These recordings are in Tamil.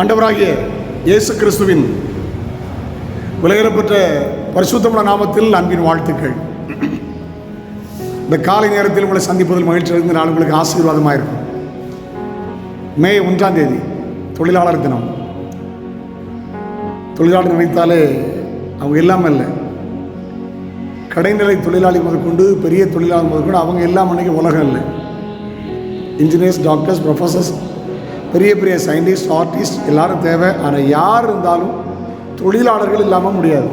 ஆண்டவராகிய இயேசு கிறிஸ்துவின் விலையிடப்பட்ட பரிசுத்தமுள்ள நாமத்தில் அன்பின் வாழ்த்துக்கள். இந்த காலை நேரத்தில் உங்களை சந்திப்பதில் மகிழ்ச்சி அடைந்த நாள் உங்களுக்கு ஆசீர்வாதமாக இருக்கும். மே ஒன்றாம் தேதி தொழிலாளர் தினம். தொழிலாளர் நினைத்தாலே அவங்க எல்லாமே இல்லை கடைநிலை தொழிலாளி முதற்கொண்டு பெரிய தொழிலாளர் முதற்கொண்டு அவங்க எல்லாம் அன்றைக்கி உலகம் இல்லை இன்ஜினியர்ஸ் டாக்டர்ஸ் ப்ரொஃபஸர்ஸ் பெரிய பெரிய சயின்டிஸ்ட் ஆர்டிஸ்ட் எல்லாரும் தேவை. ஆனால் யார் இருந்தாலும் தொழிலாளர்கள் இல்லாமல் முடியாது.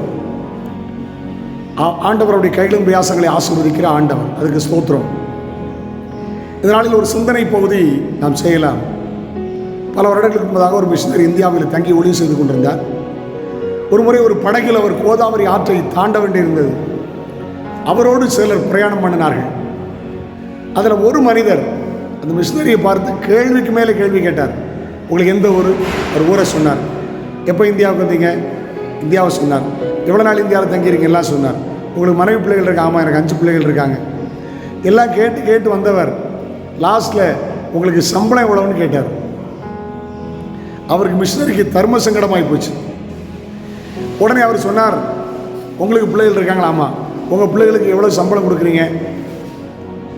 ஆ- ஆண்டவருடைய கைகளும் பிரயாசங்களை ஆசீர்வதிக்கிற ஆண்டவர். அதுக்கு ஸ்தோத்திரம். இதனால ஒரு சிந்தனை பகுதி நாம் செய்யலாம். பல வருடங்களுக்கு முன்பதாக ஒரு மிஷினர் இந்தியாவில் தங்கி ஒளிவு செய்து கொண்டிருந்தார். ஒரு முறை ஒரு படகில் அவர் கோதாவரி ஆற்றை தாண்ட வேண்டியிருந்தது. அவரோடு சிலர் பிரயாணம் பண்ணினார்கள். அதில் ஒரு மனிதர் அந்த மிஷினரியை பார்த்து கேள்விக்கு மேலே கேள்வி கேட்டார். உங்களுக்கு எந்த ஊர்? ஒரு ஊரை சொன்னார். எப்போ இந்தியாவுக்கு வந்தீங்க? இந்தியாவை சொன்னார். எவ்வளோ நாள் இந்தியாவில் தங்கியிருக்கீங்களா எல்லாம் சொன்னார். உங்களுக்கு மனைவி பிள்ளைகள் இருக்காங்க ஆமாம் எனக்கு அஞ்சு பிள்ளைகள் இருக்காங்க. எல்லாம் கேட்டு கேட்டு வந்தவர் லாஸ்ட்டில் உங்களுக்கு சம்பளம் எவ்வளோன்னு கேட்டார். அவருக்கு மிஷினரிக்கு தர்ம சங்கடமாகி போச்சு. உடனே அவர் சொன்னார் உங்களுக்கு பிள்ளைகள் இருக்காங்களா? ஆமாம் உங்கள் பிள்ளைகளுக்கு எவ்வளோ சம்பளம் கொடுக்குறீங்க?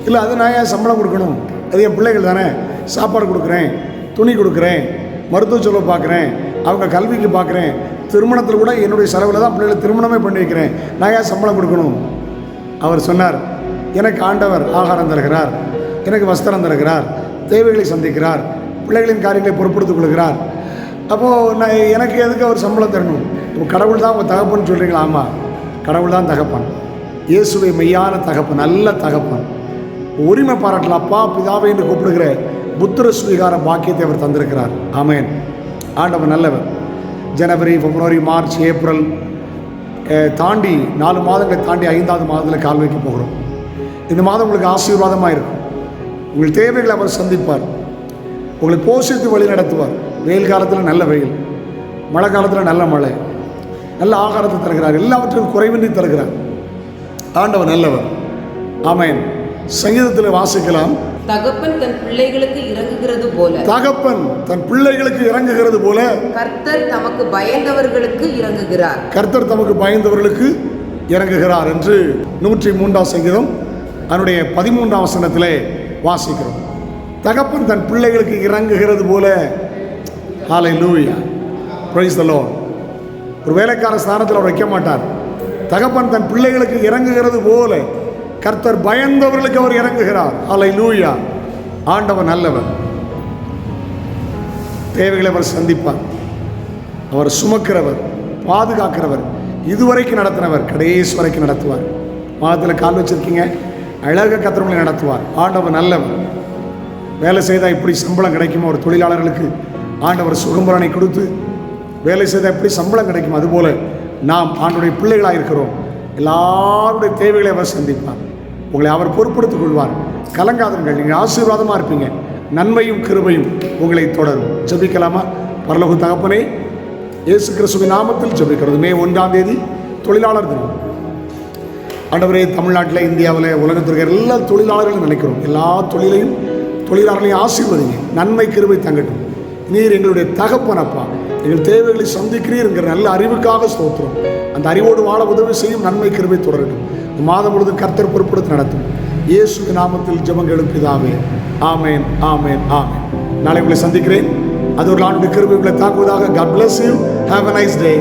இல்லை அது நான் ஏன் சம்பளம் கொடுக்கணும்? அது என் பிள்ளைகள் தானே. சாப்பாடு கொடுக்குறேன் துணி கொடுக்குறேன் மருத்துவ செலவு பார்க்குறேன் அவங்க கல்விக்கு பார்க்குறேன். திருமணத்தில் கூட என்னுடைய செலவில் தான் பிள்ளைகளை திருமணமே பண்ணி வைக்கிறேன். நான் ஏன் சம்பளம் கொடுக்கணும்? அவர் சொன்னார் எனக்கு ஆண்டவர் ஆகாரம் தருகிறார் எனக்கு வஸ்திரம் தருகிறார் தேவைகளை சந்திக்கிறார் பிள்ளைகளின் காரியங்களை பொறுப்படுத்திக் கொள்கிறார். அப்போது நான் எனக்கு எதுக்கு அவர் சம்பளம் தரணும்? இப்போ கடவுள் தான் உங்கள் தகப்பன் சொல்கிறீங்களா ஆமாம் கடவுள் தான் தகப்பன். இயேசுவை மெய்யான தகப்பன் நல்ல தகப்பன். உரிமை பாராட்டலாம் அப்பா பிதாவை என்று கூப்பிடுகிற புத்திர சுவீகார பாக்கியத்தை அவர் தந்திருக்கிறார். ஆமேன். ஆண்டவர் நல்லவர். ஜனவரி பிப்ரவரி மார்ச் ஏப்ரல் தாண்டி நாலு மாதங்களை தாண்டி ஐந்தாவது மாதத்தில் கால் வைக்க போகிறோம். இந்த மாதம் உங்களுக்கு ஆசீர்வாதமாக இருக்கும். உங்கள் தேவைகளை அவர் சந்திப்பார். உங்களை போஷித்து வழி நடத்துவார். வெயில் காலத்தில் நல்ல வெயில் மழை காலத்தில் நல்ல மழை நல்ல ஆகாரத்தை தருகிறார். எல்லாவற்றிலும் குறைவின்றி தருகிறார். ஆண்டவர் நல்லவர். ஆமேன். சங்கீதத்தில் வாசிக்கலாம். தகப்பன் தன் பிள்ளைகளுக்கு இறங்குகிறது போல. தகப்பன் தன் பிள்ளைகளுக்கு இறங்குகிறது போல. கர்த்தர் தமக்கு பயந்தவர்களுக்கு இறங்குகிறார். கர்த்தர் தமக்கு பயந்தவர்களுக்கு இறங்குகிறார் என்று நூற்றி மூன்றாம் சங்கீதம் அதனுடைய பதிமூன்றாம் வசனத்திலே வாசிக்கிறோம். தகப்பன் தன் பிள்ளைகளுக்கு இறங்குகிறது போல. ஹாலை லூயா பிரைஸ் த Lord. ஒரு வேலைக்கார ஸ்தானத்தில் அவர் வைக்க மாட்டார். தகப்பன் தன் பிள்ளைகளுக்கு இறங்குகிறது போல. கர்த்தர் பயந்தவர்களுக்கு அவர் இறங்குகிறார். அலை லூயா ஆண்டவன் நல்லவர். தேவைகளை அவர் சந்திப்பார். அவர் சுமக்கிறவர் பாதுகாக்கிறவர் இதுவரைக்கும் நடத்தினவர் கடைசி வரைக்கும் நடத்துவார். மாதத்தில் கால் வச்சிருக்கீங்க அழக கத்திரமலை நடத்துவார். ஆண்டவர் நல்லவர். வேலை செய்தால் இப்படி சம்பளம் கிடைக்குமோ? ஒரு தொழிலாளர்களுக்கு ஆண்டவர் சுகம்பரனை கொடுத்து வேலை செய்தால் எப்படி சம்பளம் கிடைக்கும்? அதுபோல நாம் ஆண்டுடைய பிள்ளைகளாக இருக்கிறோம் எல்லாருடைய தேவைகளை அவர் சந்திப்பார். உங்களை அவர் பொறுப்படுத்திக் கொள்வார். கலங்காதங்கள் நீங்கள் ஆசீர்வாதமாக இருப்பீங்க. நன்மையும் கிருபையும் உங்களை தொடரும். ஜபிக்கலாமா? பரலகு தகப்பனே இயேசு கிறிஸ்துவின் நாமத்தில் ஜபிக்கிறது மே ஒன்றாம் தேதி தொழிலாளர் தினம். ஆண்டவரே தமிழ்நாட்டில் இந்தியாவில் உலகத்திற்கு எல்லா தொழிலாளர்களும் நினைக்கிறோம். எல்லா தொழிலையும் தொழிலாளர்களையும் ஆசீர்வதிங்க நன்மை கிருபை தங்கட்டும். நீர் எங்களுடைய தகப்பனப்பா. எங்கள் தேவைகளை சந்திக்கிறீர் நல்ல அறிவுக்காக ஸ்தோத்திரம். அந்த அறிவோடு வாழ உதவி செய்யும் நன்மை கிருவை தொடரட்டும். மாதம் முழுவதும் கர்த்தர் பொறுப்படுத்தி நடத்தும். இயேசு நாமத்தில் ஜெபங்களும் பிதாவே. ஆமேன் ஆமேன் ஆமேன். நாளை உங்களை சந்திக்கிறேன். அது ஒரு ஆண்டு கிருபை உங்களை தாக்குவதாக. God bless you have a nice day